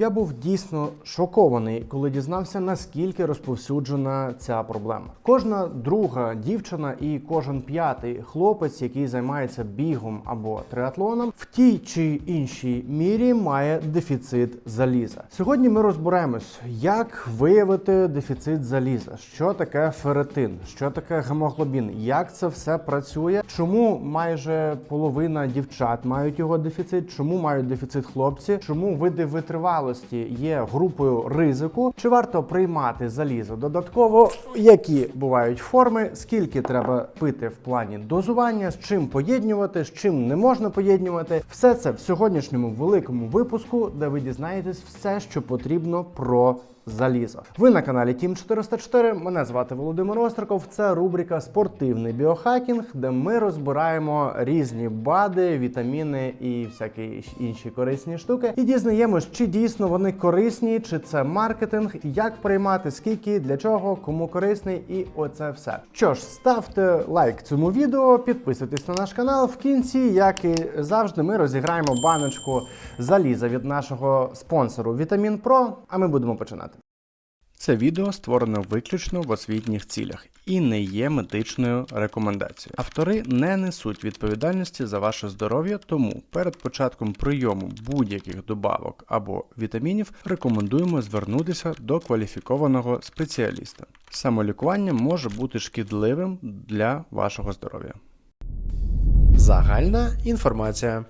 Я був дійсно шокований, коли дізнався, наскільки розповсюджена ця проблема. Кожна друга дівчина і кожен п'ятий хлопець, який займається бігом або триатлоном, в тій чи іншій мірі має дефіцит заліза. Сьогодні ми розберемось, як виявити дефіцит заліза, що таке ферритин, що таке гемоглобін, як це все працює, чому майже половина дівчат мають його дефіцит, чому мають дефіцит хлопці, чому види витривалості є групою ризику, чи варто приймати залізо додатково, які бувають форми, скільки треба пити в плані дозування, з чим поєднювати, з чим не можна поєднювати. Все це в сьогоднішньому великому випуску, де ви дізнаєтесь все, що потрібно про залізо. Ви на каналі Тім 404. Мене звати Володимир Остриков. Це рубрика Спортивний біохакінг, де ми розбираємо різні БАДи, вітаміни і всякі інші корисні штуки. І дізнаємось, чи дійсно вони корисні, чи це маркетинг, як приймати, скільки, для чого, кому корисний, і оце все. Що ж, ставте лайк цьому відео, підписуйтесь на наш канал. В кінці, як і завжди, ми розіграємо баночку заліза від нашого спонсору Вітамін Про. А ми будемо починати. Це відео створено виключно в освітніх цілях і не є медичною рекомендацією. Автори не несуть відповідальності за ваше здоров'я, тому перед початком прийому будь-яких добавок або вітамінів рекомендуємо звернутися до кваліфікованого спеціаліста. Самолікування може бути шкідливим для вашого здоров'я. Загальна інформація.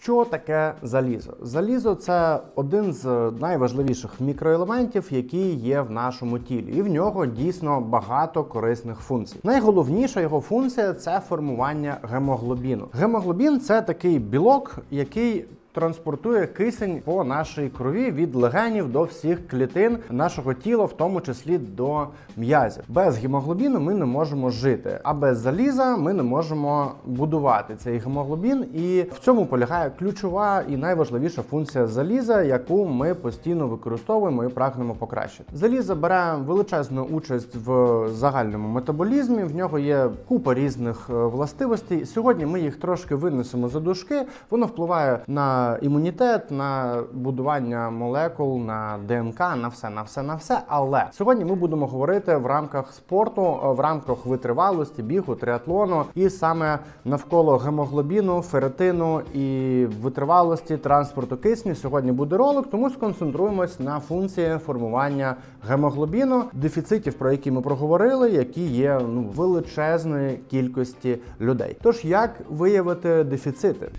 Що таке залізо? Залізо це один з найважливіших мікроелементів, які є в нашому тілі, і в нього дійсно багато корисних функцій. Найголовніша його функція це формування гемоглобіну. Гемоглобін це такий білок, який Транспортує кисень по нашій крові від легенів до всіх клітин нашого тіла, в тому числі до м'язів. Без гемоглобіну ми не можемо жити, а без заліза ми не можемо будувати цей гемоглобін. І в цьому полягає ключова і найважливіша функція заліза, яку ми постійно використовуємо і прагнемо покращити. Залізо бере величезну участь в загальному метаболізмі. В нього є купа різних е, властивостей. Сьогодні ми їх трошки винесемо за дужки. Воно впливає на імунітет, на будування молекул, на ДНК, на все, на все, на все. Але сьогодні ми будемо говорити в рамках спорту, е, в рамках витривалості, бігу, триатлону, і саме навколо гемоглобіну, ферритину і витривалості транспорту кисню. Сьогодні буде ролик, тому сконцентруємось на функції формування гемоглобіну, дефіцитів, про які ми проговорили, які є ну величезної кількості людей. Тож як виявити дефіцити?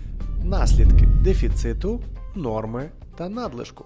Наслідки дефіциту, норми та надлишку.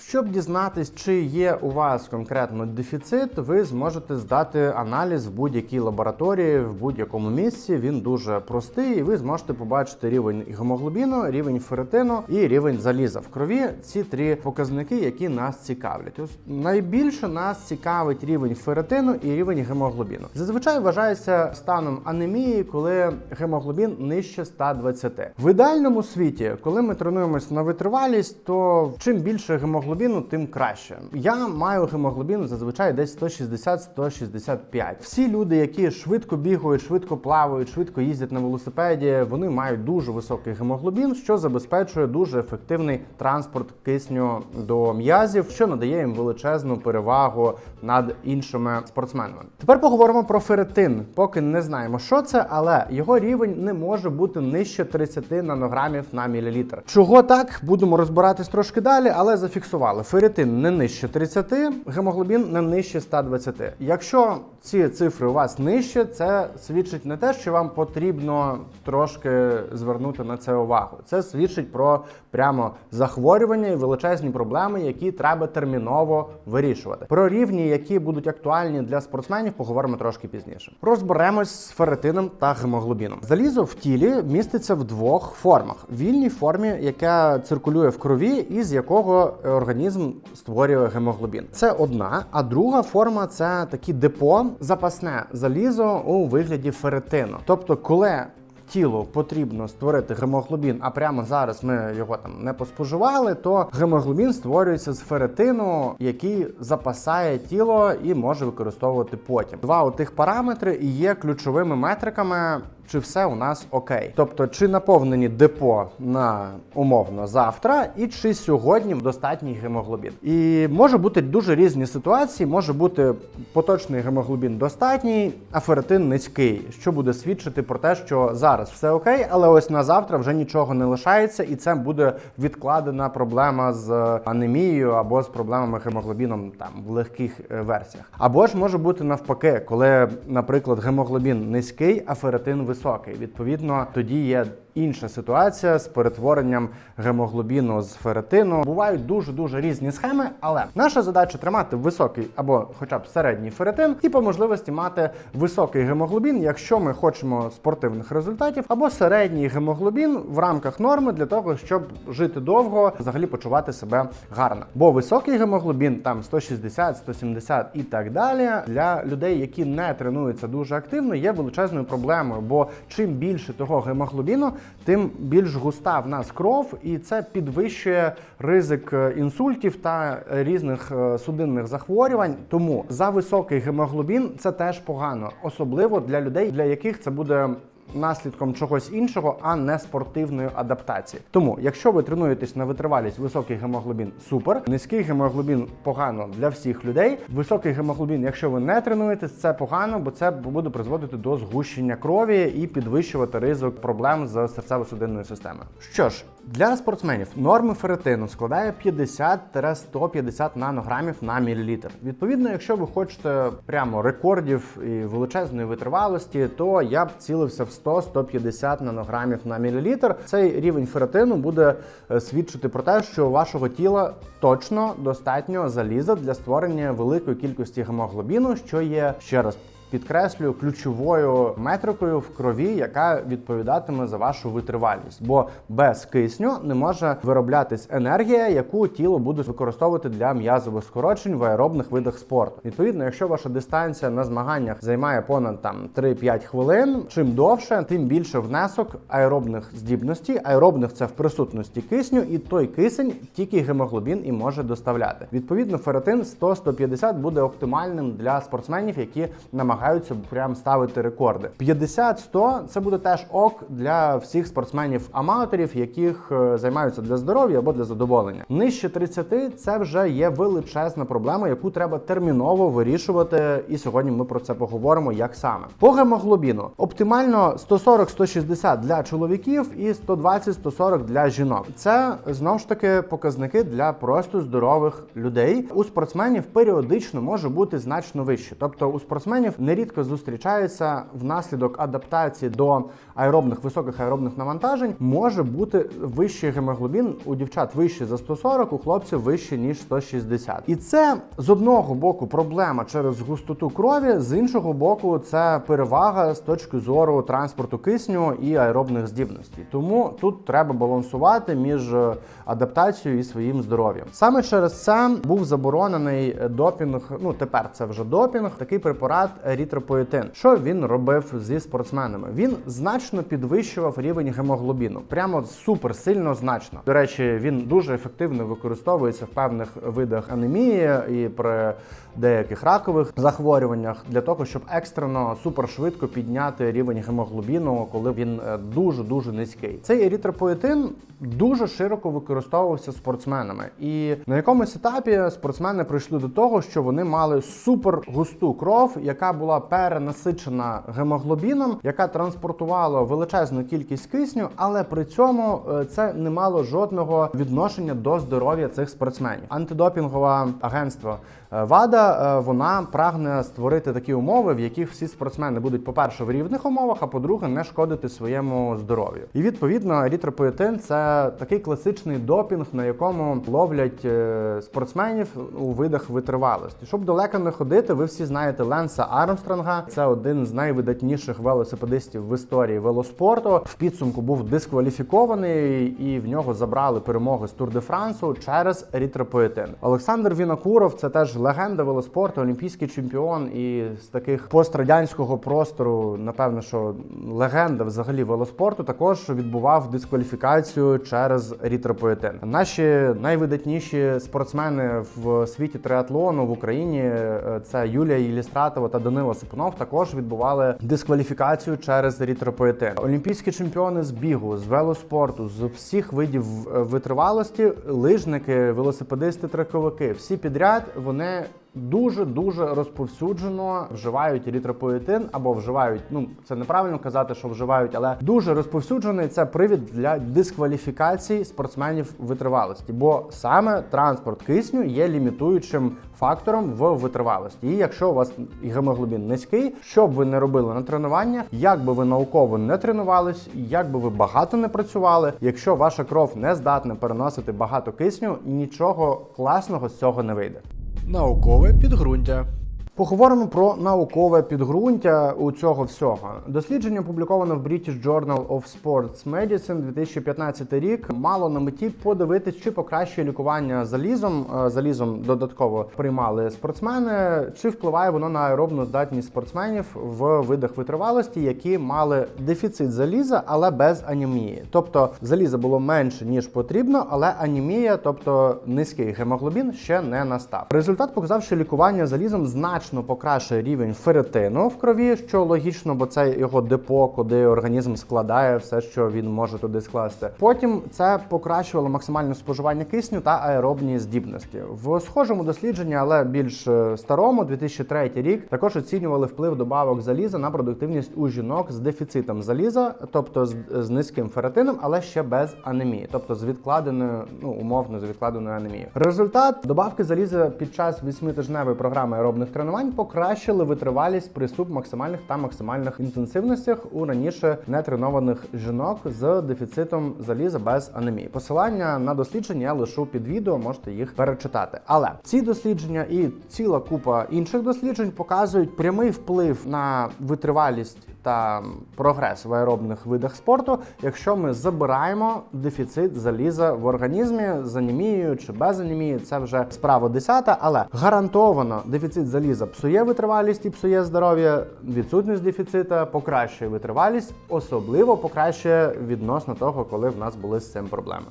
Щоб дізнатись, чи є у вас конкретно дефіцит, ви зможете здати аналіз в будь-якій лабораторії, в будь-якому місці. Він дуже простий, і ви зможете побачити рівень гемоглобіну, рівень ферритину і рівень заліза в крові. Ці три показники, які нас цікавлять. Ось найбільше нас цікавить рівень ферритину і рівень гемоглобіну. Зазвичай вважається станом анемії, коли гемоглобін нижче 120. В ідеальному світі, коли ми тренуємось на витривалість, то чим більше гемоглобіну, тим краще. Я маю гемоглобін зазвичай десь 160-165. Всі люди, які швидко бігають, швидко плавають, швидко їздять на велосипеді, вони мають дуже високий гемоглобін, що забезпечує дуже ефективний транспорт кисню до м'язів, що надає їм величезну перевагу над іншими спортсменами. Тепер поговоримо про ферритин. Поки не знаємо, що це, але його рівень не може бути нижче 30 нанограмів на мілілітр. Чого так будемо розбиратись трошки далі, але зафіксували ферритин не нижче 30, гемоглобін не нижче 120. Якщо ці цифри у вас нижче, це свідчить не те, що вам потрібно трошки звернути на це увагу. Це свідчить про прямо захворювання і величезні проблеми, які треба терміново вирішувати. Про рівні, які будуть актуальні для спортсменів, поговоримо трошки пізніше. Розберемось з ферритином та гемоглобіном. Залізо в тілі міститься в двох формах: вільній формі, яка циркулює в крові, і з якого організм створює гемоглобін. Це одна, а друга форма це такі депо, запасне залізо у вигляді ферритину. Тобто, коли тілу потрібно створити гемоглобін, а прямо зараз ми його там не поспоживали, то гемоглобін створюється з ферритину, який запасає тіло і може використовувати потім. Два у тих параметри і є ключовими метриками чи все у нас окей. Тобто, чи наповнені депо на умовно завтра, і чи сьогодні достатній гемоглобін. І може бути дуже різні ситуації. Може бути поточний гемоглобін достатній, а ферритин низький, що буде свідчити про те, що зараз все окей, але ось на завтра вже нічого не лишається, і це буде відкладена проблема з анемією або з проблемами гемоглобіном там в легких е, версіях. Або ж може бути навпаки, коли, наприклад, гемоглобін низький, а ферритин високий. Відповідно, тоді є інша ситуація з перетворенням гемоглобіну з ферритину. Бувають дуже дуже різні схеми, але наша задача тримати високий або хоча б середній ферритин, і по можливості мати високий гемоглобін, якщо ми хочемо спортивних результатів, або середній гемоглобін в рамках норми для того, щоб жити довго, взагалі почувати себе гарно. Бо високий гемоглобін, там 160, 170 і так далі, для людей, які не тренуються дуже активно, є величезною проблемою. Бо чим більше того гемоглобіну, тим більш густа в нас кров, і це підвищує ризик е, інсультів та різних е, судинних захворювань. Тому за високий гемоглобін це теж погано, особливо для людей, для яких це буде. Наслідком чогось іншого, а не спортивної адаптації. Тому, якщо ви тренуєтесь на витривалість, високий гемоглобін супер, низький гемоглобін погано для всіх людей. Високий гемоглобін, якщо ви не тренуєтесь, це погано, бо це буде призводити до згущення крові і підвищувати ризик проблем з серцево-судинною системою. Що ж, для спортсменів норми ферритину складає 50-150 нанограмів на мілілітр. Відповідно, якщо ви хочете прямо рекордів і величезної витривалості, то я б цілився в 100-150 нанограмів на мілілітр. Цей рівень ферритину буде е, свідчити про те, що вашого тіла точно достатньо заліза для створення великої кількості гемоглобіну, що є ще раз. Підкреслюю ключовою метрикою в крові, яка відповідатиме за вашу витривалість, бо без кисню не може вироблятись енергія, яку тіло буде використовувати для м'язових скорочень в аеробних видах спорту. Відповідно, якщо ваша дистанція на змаганнях займає понад там 3-5 хвилин, чим довше, тим більше внесок аеробних здібностей. Аеробних це в присутності кисню, і той кисень тільки гемоглобін і може доставляти. Відповідно, ферритин 100-150 буде оптимальним для спортсменів, які намагаються прям ставити рекорди. 50-100 це буде теж ок для всіх спортсменів-аматорів, яких е, займаються для здоров'я або для задоволення. Нижче 30 це вже є величезна проблема, яку треба терміново вирішувати. І сьогодні ми про це поговоримо. Як саме по гемоглобіну оптимально 140-160 для чоловіків і 120-140 для жінок. Це знову ж таки показники для просто здорових людей. У спортсменів періодично може бути значно вище. Тобто у спортсменів нерідко зустрічаються внаслідок адаптації до аеробних високих аеробних навантажень. Може бути вищий гемоглобін у дівчат вищий за 140, у хлопців вище ніж 160. І це з одного боку проблема через густоту крові, з іншого боку, це перевага з точки зору транспорту кисню і аеробних здібностей. Тому тут треба балансувати між адаптацією і своїм здоров'ям. Саме через це був заборонений допінг. Ну тепер це вже допінг, такий препарат ерітропоетин. Що він робив зі спортсменами? Він значно підвищував рівень гемоглобіну, прямо супер сильно значно. До речі, він дуже ефективно використовується в певних видах анемії і при деяких ракових захворюваннях для того, щоб екстрено супершвидко підняти рівень гемоглобіну, коли він дуже дуже низький. Цей ерітропоетин дуже широко використовувався спортсменами, і на якомусь етапі спортсмени прийшли до того, що вони мали супер густу кров, яка була перенасичена гемоглобіном, яка транспортувала величезну кількість кисню, але при цьому е, це не мало жодного відношення до здоров'я цих спортсменів. Антидопінгове агентство е, ВАДА е, вона прагне створити такі умови, в яких всі спортсмени будуть, по-перше, в рівних умовах, а по-друге, не шкодити своєму здоров'ю. І відповідно ерітропоетин – це такий класичний допінг, на якому ловлять спортсменів у видах витривалості. Щоб далеко не ходити, ви всі знаєте Ленса Армстронга. Це один з найвидатніших велосипедистів в історії велоспорту. В підсумку був дискваліфікований, і в нього забрали перемоги з Тур де Франсу через ерітропоетин. Олександр Вінокуров це теж легенда велоспорту, олімпійський чемпіон і з таких пострадянського простору, напевно, що легенда взагалі велоспорту також відбував дискваліфікацію через ерітропоетин. Наші найвидатніші спортсмени в світі триатлону в Україні е, це Юлія Єлістратова та Данила Данила Сипунов також відбували дискваліфікацію через рітропоетин. Олімпійські чемпіони з бігу, з велоспорту, з всіх видів витривалості, лижники, велосипедисти, трековики, всі підряд вони. Дуже дуже розповсюджено вживають ерітропоетин або вживають. Ну це неправильно казати, що вживають, але дуже розповсюджений це привід для дискваліфікації спортсменів витривалості, бо саме транспорт кисню є лімітуючим фактором в витривалості. І якщо у вас гемоглобін низький, що б ви не робили на тренуваннях, як би ви науково не тренувались, як би ви багато не працювали, якщо ваша кров не здатна переносити багато кисню, нічого класного з цього не вийде. Наукове підґрунтя. Поговоримо про наукове підґрунтя у цього всього. Дослідження опубліковане в British Journal of Sports Medicine 2015 рік. Мало на меті подивитись, чи покращує лікування залізом. Е, Залізом додатково приймали спортсмени, чи впливає воно на аеробну здатність спортсменів в видах витривалості, які мали дефіцит заліза, але без анемії. Тобто заліза було менше ніж потрібно, але анемія, тобто низький гемоглобін, ще не настав. Результат показав, що лікування залізом значно покращує рівень ферритину в крові, що логічно, бо це його депо, куди організм складає все, що він може туди скласти. Потім це покращувало максимальне споживання кисню та аеробні здібності. В схожому дослідженні, але більш е, старому, 2003 рік, також оцінювали вплив добавок заліза на продуктивність у жінок з дефіцитом заліза, тобто з, з низьким ферритином, але ще без анемії, тобто з відкладеною, ну умовно з відкладеною анемією. Результат добавки заліза під час восьмитижневої програми аеробних тренувань покращили витривалість при субмаксимальних та максимальних інтенсивностях у раніше нетренованих жінок з дефіцитом заліза без анемії. Посилання на дослідження я лишу під відео, можете їх перечитати. Але ці дослідження і ціла купа інших досліджень показують прямий вплив на витривалість та прогрес в аеробних видах спорту, якщо ми забираємо дефіцит заліза в організмі з анемією чи без анемії, це вже справа десята, але гарантовано дефіцит заліза псує витривалість і псує здоров'я. Відсутність дефіцита покращує витривалість, особливо покращує відносно того, коли в нас були з цим проблеми.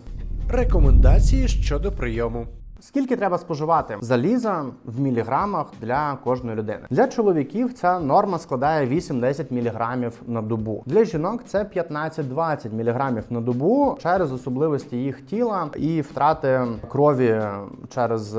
Рекомендації щодо прийому. Скільки треба споживати заліза в міліграмах для кожної людини? Для чоловіків ця норма складає 8-10 міліграмів на добу. Для жінок це 15-20 міліграмів на добу через особливості їх тіла і втрати крові через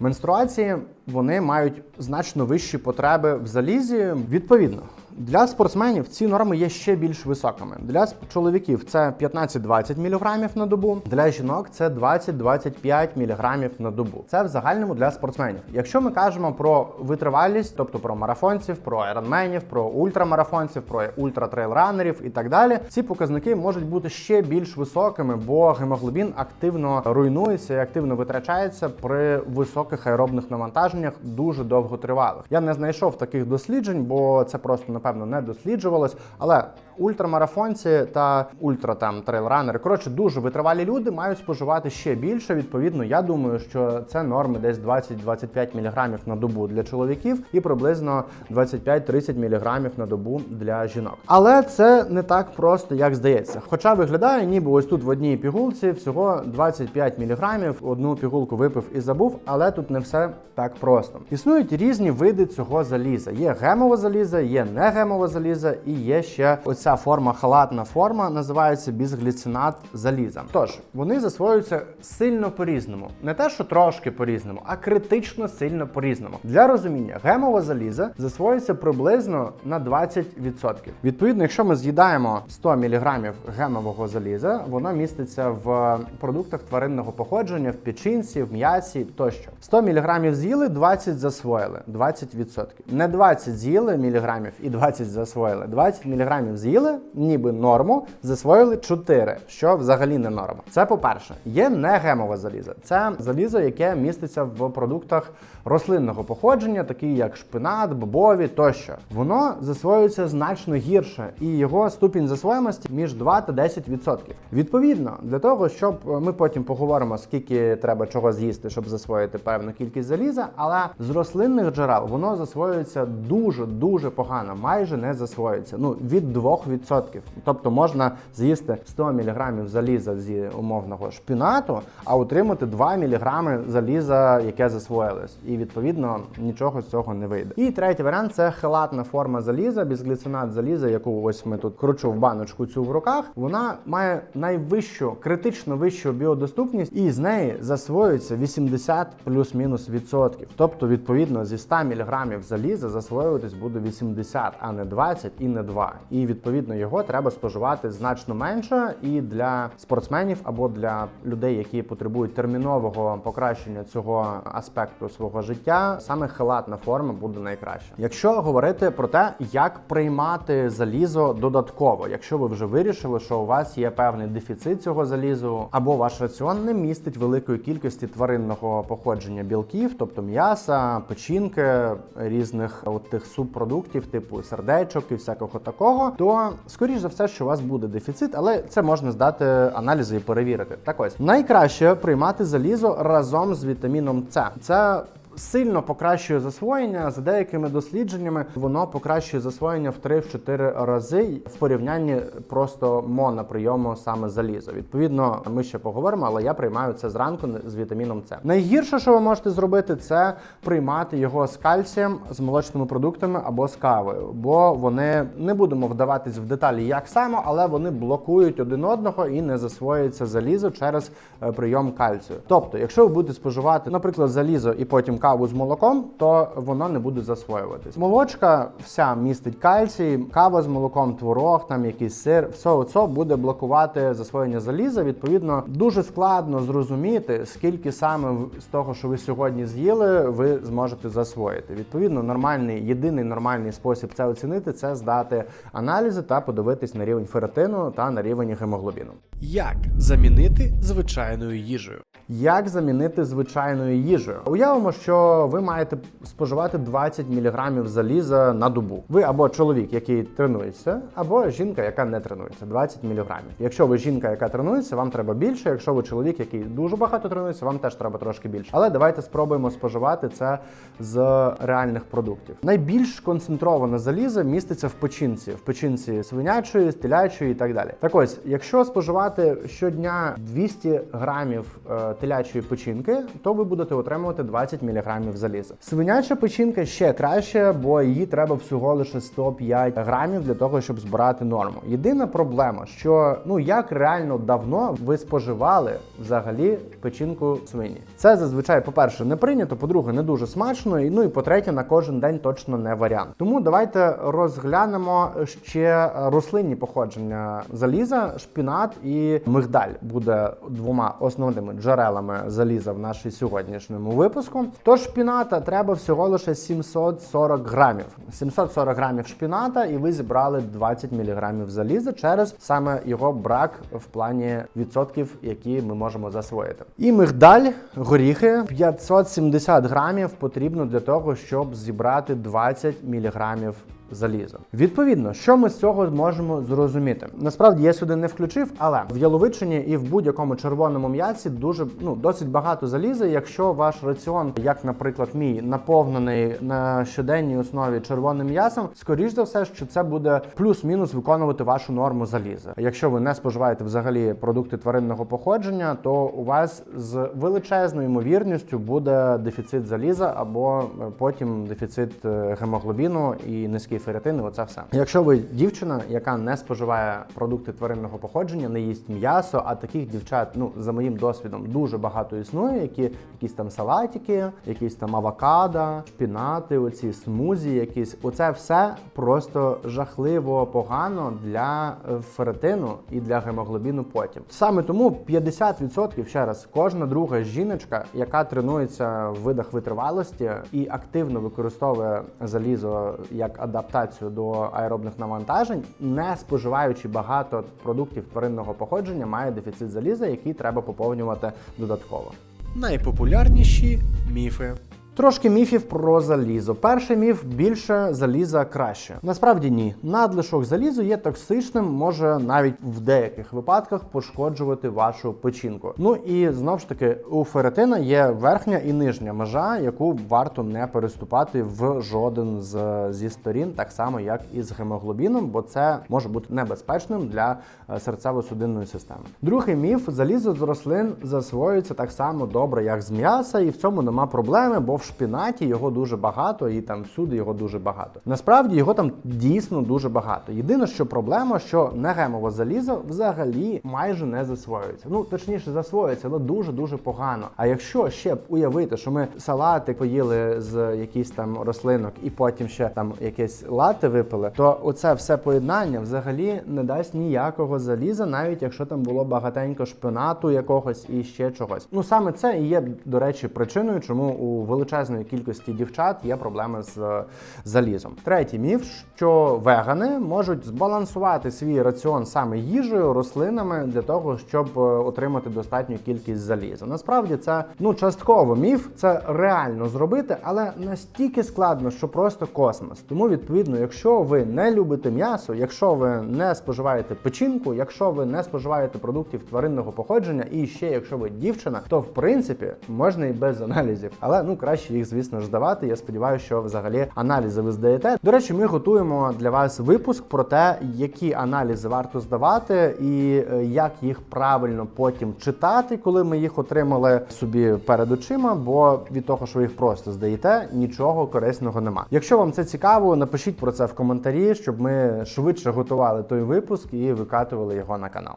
менструації. Вони мають значно вищі потреби в залізі. Відповідно. Для спортсменів ці норми є ще більш високими. Для чоловіків це 15-20 мг на добу, для жінок це 20-25 мг на добу. Це в загальному для спортсменів. Якщо ми кажемо про витривалість, тобто про марафонців, про айронменів, про ультрамарафонців, про ультратрейлранерів і так далі, ці показники можуть бути ще більш високими, бо гемоглобін активно руйнується і активно витрачається при високих аеробних навантаженнях дуже довготривалих. Я не знайшов таких досліджень, бо це просто напевно не досліджувалось. Але ультрамарафонці та ультра там трейлранери, коротше, дуже витривалі люди мають споживати ще більше. Відповідно, я думаю, що це норми десь 20-25 мг на добу для чоловіків і приблизно 25-30 мг на добу для жінок. Але це не так просто, як здається. Хоча виглядає, ніби ось тут в одній пігулці всього 25 мг, одну пігулку випив і забув, але тут не все так просто. Існують різні види цього заліза. Є гемове залізо, є негемове залізо і є ще оця форма, халатна форма, називається бізгліцинат заліза. Тож вони засвоюються сильно по-різному. Не те, що трошки по-різному, а критично сильно по-різному. Для розуміння, гемове залізо засвоюється приблизно на 20%. Відповідно, якщо ми з'їдаємо 100 мг гемового заліза, воно міститься в продуктах тваринного походження, в печінці, в м'ясі тощо. 100 мг з'їли, 20 засвоїли, 20%. Не 20 з'їли міліграмів і 20 засвоїли. 20 міліграмів з'їли, ніби норму, засвоїли 4, що взагалі не норма. Це по-перше, є негемове залізо. Це залізо, яке міститься в продуктах рослинного походження, такі як шпинат, бобові тощо. Воно засвоюється значно гірше, і його ступінь засвоємості між 2 та 10%. Відповідно, для того, щоб е, ми потім поговоримо, скільки треба чого з'їсти, щоб засвоїти певну кількість заліза, але з рослинних джерел воно засвоюється дуже дуже погано, майже не засвоюється. Ну від 2%. Тобто можна з'їсти 100 мг заліза зі умовного шпінату, а отримати 2 мг заліза, яке засвоїлось. І відповідно нічого з цього не вийде. І третій варіант це хелатна форма заліза, безгліцинат заліза, яку ось ми тут кручу в баночку цю в руках. Вона має найвищу, критично вищу біодоступність, і з неї засвоюється 80 плюс-мінус відсотків. Тобто, відповідно, зі 100 мг заліза засвоюватись буде 80, а не 20 і не 2. І відповідно його треба споживати значно менше. І для спортсменів або для людей, які потребують термінового покращення цього аспекту свого життя, саме хелатна форма буде найкраща. Якщо говорити про те, як приймати залізо додатково, якщо ви вже вирішили, що у вас є певний дефіцит цього залізу, або ваш раціон не містить великої кількості тваринного походження білків, тобто м'яса, печінки, різних от тих субпродуктів, типу сердечок і всякого такого, то скоріш за все, що у вас буде дефіцит, але це можна здати аналізи і перевірити. Так ось найкраще приймати залізо разом з вітаміном С. Це Сильно покращує засвоєння за деякими дослідженнями. Воно покращує засвоєння в 3-4 рази в порівнянні просто моноприйому саме заліза. Відповідно, ми ще поговоримо, але я приймаю це зранку з вітаміном С. Найгірше, що ви можете зробити, це приймати його з кальцієм, з молочними продуктами або з кавою, бо вони не будемо вдаватись в деталі, як саме, але вони блокують один одного і не засвоюється залізо через е, прийом кальцію. Тобто, якщо ви будете споживати, наприклад, залізо і потім каву з молоком, то воно не буде засвоюватись. Молочка вся містить кальцій, кава з молоком, творог, там якийсь сир, все це буде блокувати засвоєння заліза. Відповідно, дуже складно зрозуміти, скільки саме з того, що ви сьогодні з'їли, ви зможете засвоїти. Відповідно, нормальний, єдиний нормальний спосіб це оцінити це здати аналізи та подивитись на рівень ферритину та на рівень гемоглобіну. Як замінити звичайною їжею? Як замінити звичайною їжею? Уявимо, що ви маєте споживати 20 мг заліза на добу. Ви або чоловік, який тренується, або жінка, яка не тренується. 20 мг. Якщо ви жінка, яка тренується, вам треба більше. Якщо ви чоловік, який дуже багато тренується, вам теж треба трошки більше. Але давайте спробуємо споживати це з реальних продуктів. Найбільш концентроване залізо міститься в печінці, в печінці свинячої, телячої і так далі. Так ось, якщо споживати щодня 200 грамів е, телячої печінки, то ви будете отримувати 20 мг заліза. Свиняча печінка ще краще, бо її треба всього лише 105 грамів для того, щоб збирати норму. Єдина проблема, що ну як реально давно ви споживали взагалі печінку свині. Це зазвичай, по-перше, не прийнято, по-друге, не дуже смачно, і ну і по-третє, на кожен день точно не варіант. Тому давайте розглянемо ще рослинні походження заліза, шпінат і мигдаль буде двома основними джерелами заліза в нашій сьогоднішньому випуску. Тож шпіната треба всього лише 740 грамів. 740 грамів шпіната, і ви зібрали 20 міліграмів заліза через саме його брак в плані відсотків, які ми можемо засвоїти. І мигдаль, горіхи 570 грамів потрібно для того, щоб зібрати 20 міліграмів заліза. Відповідно, що ми з цього зможемо зрозуміти? Насправді я сюди не включив, але в яловичині і в будь-якому червоному м'ясі дуже ну досить багато заліза. Якщо ваш раціон, як, наприклад, мій, наповнений на щоденній основі червоним м'ясом, скоріш за все, що це буде плюс-мінус виконувати вашу норму заліза. Якщо ви не споживаєте взагалі продукти тваринного походження, то у вас з величезною ймовірністю буде дефіцит заліза або е, потім дефіцит е, гемоглобіну і низький ферритин, і оце все. Якщо ви дівчина, яка не споживає продукти тваринного походження, не їсть м'ясо, а таких дівчат, ну за моїм досвідом, дуже багато існує, які якісь там салатики, якісь там авокадо, шпінати, оці смузі, якісь оце все просто жахливо погано для е, ферритину і для гемоглобіну потім. Саме тому 50% ще раз кожна друга жіночка, яка тренується в видах витривалості і активно використовує залізо як адаптацію до аеробних навантажень, не споживаючи багато продуктів тваринного походження, має дефіцит заліза, який треба поповнювати додатково. Найпопулярніші міфи. Трошки міфів про залізо. Перший міф більше заліза краще. Насправді ні. Надлишок залізу є токсичним, може навіть в деяких випадках пошкоджувати вашу печінку. Ну і знову ж таки, у ферритина є верхня і нижня межа, яку варто не переступати в жоден з зі сторін, так само як і з гемоглобіном, бо це може бути небезпечним для е, серцево-судинної системи. Другий міф: залізо з рослин засвоюється так само добре, як з м'яса, і в цьому нема проблеми, бо в шпінаті його дуже багато, і там всюди його дуже багато. Насправді його там дійсно дуже багато. Єдине, що проблема, що негемове залізо взагалі майже не засвоюється. Ну точніше, засвоюється, але дуже дуже погано. А якщо ще уявити, що ми салати поїли з якихось там рослинок, і потім ще там якесь лати випили, то оце все поєднання взагалі не дасть ніякого заліза, навіть якщо там було багатенько шпинату якогось і ще чогось. Ну саме це і є, до речі, причиною, чому у величезної кількості дівчат є проблеми з залізом. Третій міф, що вегани можуть збалансувати свій раціон саме їжею, рослинами для того, щоб е, отримати достатню кількість заліза. Насправді це ну частково міф, це реально зробити, але настільки складно, що просто космос. Тому відповідно, якщо ви не любите м'ясо, якщо ви не споживаєте печінку, якщо ви не споживаєте продуктів тваринного походження, і ще якщо ви дівчина, то в принципі можна і без аналізів, але ну краще їх, звісно ж, здавати. Я сподіваюся, що взагалі аналізи ви здаєте. До речі, ми готуємо для вас випуск про те, які аналізи варто здавати, і е, як їх правильно потім читати, коли ми їх отримали собі перед очима. Бо від того, що ви їх просто здаєте, нічого корисного нема. Якщо вам це цікаво, напишіть про це в коментарі, щоб ми швидше готували той випуск і викатували його на канал.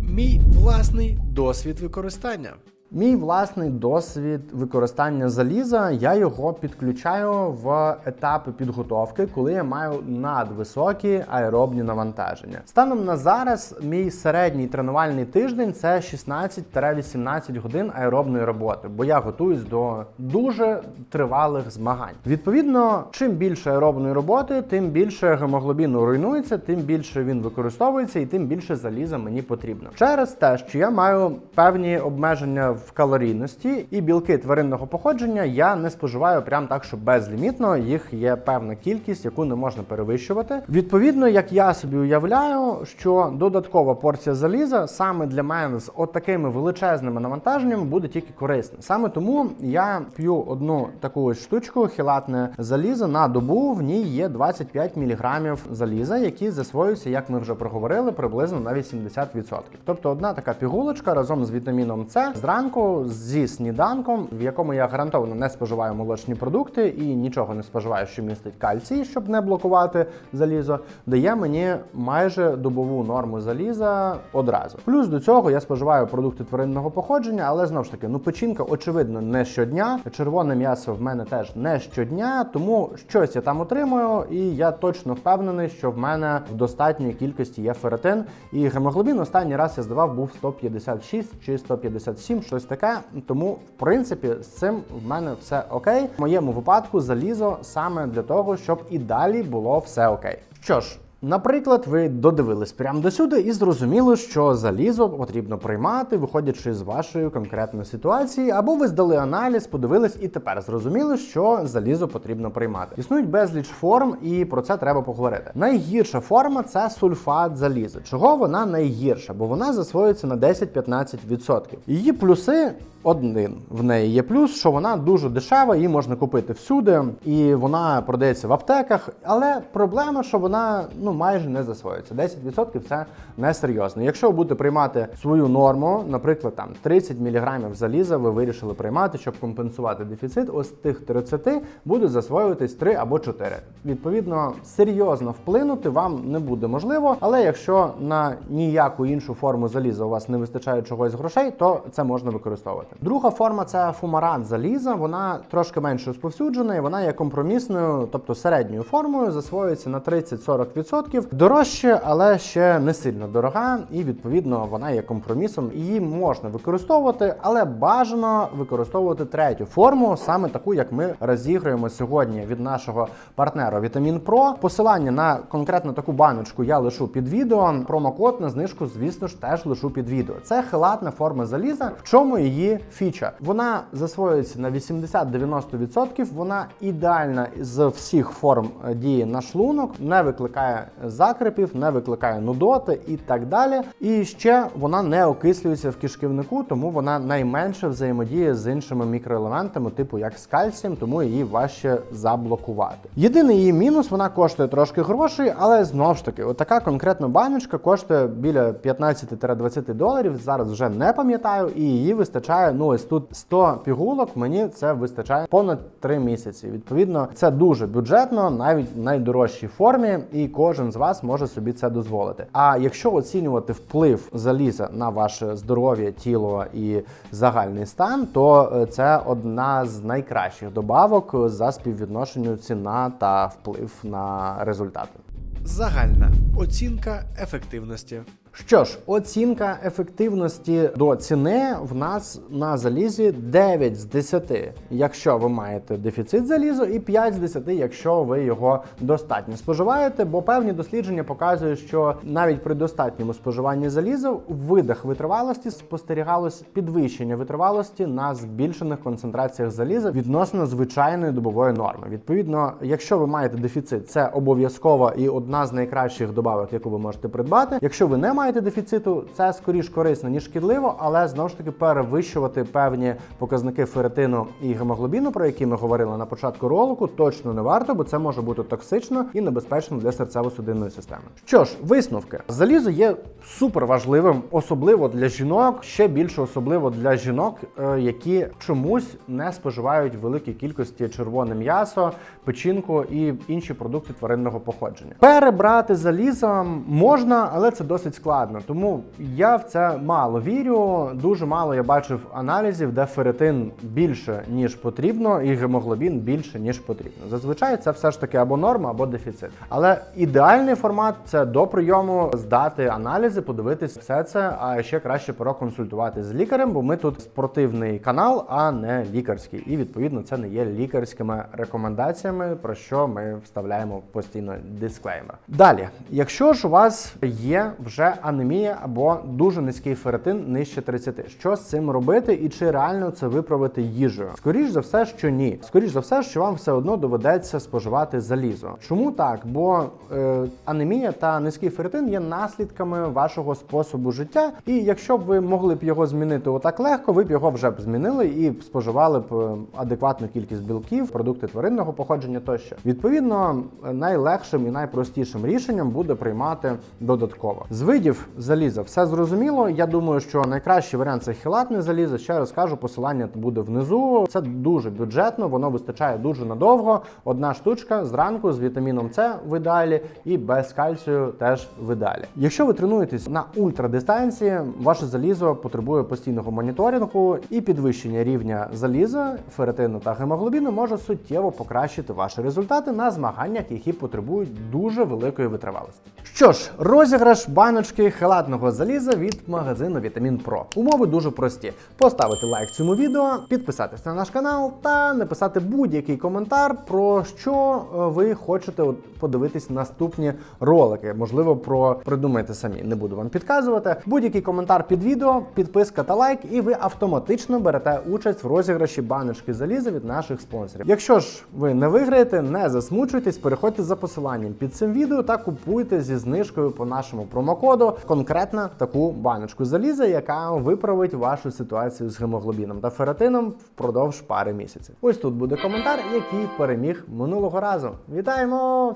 Мій власний досвід використання. Мій власний досвід використання заліза, я його підключаю в етапи підготовки, коли я маю надвисокі аеробні навантаження. Станом на зараз мій середній тренувальний тиждень це 16-18 годин аеробної роботи, бо я готуюсь до дуже тривалих змагань. Відповідно, чим більше аеробної роботи, тим більше гемоглобіну руйнується, тим більше він використовується і тим більше заліза мені потрібно. Через те, що я маю певні обмеження в калорійності і білки тваринного походження я не споживаю прям так, що безлімітно. Їх є певна кількість, яку не можна перевищувати. Відповідно, як я собі уявляю, що додаткова порція заліза саме для мене з отакими величезними навантаженнями буде тільки корисна. Саме тому я п'ю одну таку ось штучку, хілатне залізо на добу. В ній є 25 мг заліза, які засвоюються, як ми вже проговорили, приблизно на 80%. Тобто одна така пігулочка разом з вітаміном С зранку зі сніданком, в якому я гарантовано не споживаю молочні продукти і нічого не споживаю, що містить кальцій, щоб не блокувати залізо, дає мені майже добову норму заліза одразу. Плюс до цього я споживаю продукти тваринного походження, але знову ж таки, ну печінка, очевидно, не щодня. Червоне м'ясо в мене теж не щодня, тому щось я там отримую, і я точно впевнений, що в мене в достатньої кількості є ферритин. І гемоглобін останній раз я здавав був 156 чи 157, щось таке. Тому, в принципі, з цим в мене все окей. В моєму випадку залізо саме для того, щоб і далі було все окей. Що ж. Наприклад, ви додивились прямо до сюди і зрозуміли, що залізо потрібно приймати, виходячи з вашої конкретної ситуації, або ви здали аналіз, подивились і тепер зрозуміли, що залізо потрібно приймати. Існують безліч форм, і про це треба поговорити. Найгірша форма це сульфат заліза. Чого вона найгірша? Бо вона засвоюється на 10-15%. Її плюси. Один в неї є плюс, що вона дуже дешева, її можна купити всюди, і вона продається в аптеках. Але проблема, що вона ну майже не засвоюється. 10% це не серйозно. Якщо ви будете приймати свою норму, наприклад, там 30 мг заліза, ви вирішили приймати, щоб компенсувати дефіцит, ось тих 30 буде засвоюватись 3 або 4. Відповідно, серйозно вплинути вам не буде можливо, але якщо на ніяку іншу форму заліза у вас не вистачає чогось грошей, то це можна використовувати. Друга форма це фумарат заліза. Вона трошки менше розповсюджена і вона є компромісною, тобто середньою формою, засвоюється на 30-40%. Дорожче, але ще не сильно дорога, і відповідно вона є компромісом. Її можна використовувати, але бажано використовувати третю форму, саме таку, як ми розіграємо сьогодні від нашого партнера Vitamin Pro. Посилання на конкретно таку баночку я лишу під відео. Промокод на знижку, звісно ж, теж лишу під відео. Це хелатна форма заліза. В чому її фіча. Вона засвоюється на 80-90%. Вона ідеальна з всіх форм е, дії на шлунок, не викликає закрепів, не викликає нудоти і так далі. І ще вона не окислюється в кишківнику, тому вона найменше взаємодіє з іншими мікроелементами, типу як з кальцієм, тому її важче заблокувати. Єдиний її мінус вона коштує трошки грошей, але знову ж таки, отака конкретна баночка коштує біля 15-20 доларів. Зараз вже не пам'ятаю, і її вистачає. Ну ось тут 100 пігулок. Мені це вистачає понад 3 місяці. Відповідно, це дуже бюджетно, навіть в найдорожчій формі, і кожен з вас може собі це дозволити. А якщо оцінювати вплив заліза на ваше здоров'я, тіло і загальний стан, то е, це одна з найкращих добавок за співвідношенню ціна та вплив на результати. Загальна оцінка ефективності. Що ж, оцінка ефективності до ціни в нас на залізі 9 з 10, якщо ви маєте дефіцит залізу, і 5 з 10, якщо ви його достатньо споживаєте, бо певні дослідження показують, що навіть при достатньому споживанні заліза в видах витривалості спостерігалось підвищення витривалості на збільшених концентраціях заліза відносно звичайної добової норми. Відповідно, якщо ви маєте дефіцит, це обов'язково і одна з найкращих добавок, яку ви можете придбати. Якщо ви не маєте дефіциту, це скоріш корисно ніж шкідливо, але знову ж таки перевищувати певні показники ферритину і гемоглобіну, про які ми говорили на початку ролику, точно не варто, бо це може бути токсично і небезпечно для серцево-судинної системи. Що ж, висновки залізо є супер важливим, особливо для жінок, ще більше особливо для жінок, е, які чомусь не споживають великі кількості червоне м'ясо, печінку і інші продукти тваринного походження. Перебрати залізо можна, але це досить складно. Тому я в це мало вірю. Дуже мало я бачив аналізів, де ферритин більше ніж потрібно, і гемоглобін більше ніж потрібно. Зазвичай це все ж таки або норма, або дефіцит. Але ідеальний формат це до прийому здати аналізи, подивитись все це. А ще краще проконсультувати з лікарем, бо ми тут спортивний канал, а не лікарський. І відповідно це не є лікарськими рекомендаціями, про що ми вставляємо постійно дисклеймер. Далі, якщо ж у вас є вже анемія або дуже низький ферритин нижче 30, що з цим робити і чи реально це виправити їжею? Скоріш за все, що ні. Скоріш за все, що вам все одно доведеться споживати залізо. Чому так? Бо е, анемія та низький ферритин є наслідками вашого способу життя, і якщо б ви могли б його змінити отак легко, ви б його вже б змінили і споживали б е, адекватну кількість білків, продукти тваринного походження тощо. Відповідно, найлегшим і найпростішим рішенням буде приймати додатково. З видів заліза все зрозуміло. Я думаю, що найкращий варіант це хілатне залізо. Ще раз кажу, посилання буде внизу. Це дуже бюджетно, воно вистачає дуже надовго. Одна штучка зранку з вітаміном С в ідеалі і без кальцію теж в ідеалі. Якщо ви тренуєтесь на ультрадистанції, ваше залізо потребує постійного моніторингу і підвищення рівня заліза, ферритину та гемоглобіну може суттєво покращити ваші результати на змаганнях, які потребують дуже великої витривалості. Що ж, розіграш баночки халатного заліза від магазину Вітамін Про. Умови дуже прості: поставити лайк цьому відео, підписатись на наш канал та написати будь-який коментар, про що е, ви хочете подивитись наступні ролики. Можливо, про придумайте самі. Не буду вам підказувати. Будь-який коментар під відео, підписка та лайк, і ви автоматично берете участь в розіграші баночки заліза від наших спонсорів. Якщо ж ви не виграєте, не засмучуйтесь, переходьте за посиланням під цим відео та купуйте зі знижкою по нашому промокоду конкретно таку баночку заліза, яка виправить вашу ситуацію з гемоглобіном та ферритином впродовж пари місяців. Ось тут буде коментар, який переміг минулого разу. Вітаємо!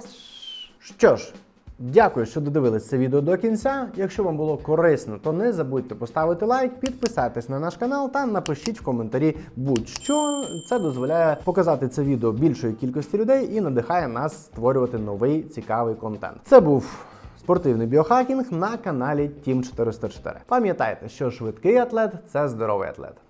Що ж. Дякую, що додивились це відео до кінця. Якщо вам було корисно, то не забудьте поставити лайк, підписатись на наш канал та напишіть в коментарі будь-що. Це дозволяє показати це відео більшої кількості людей і надихає нас створювати новий цікавий контент. Це був спортивний біохакінг на каналі Team 404. Пам'ятайте, що швидкий атлет це здоровий атлет.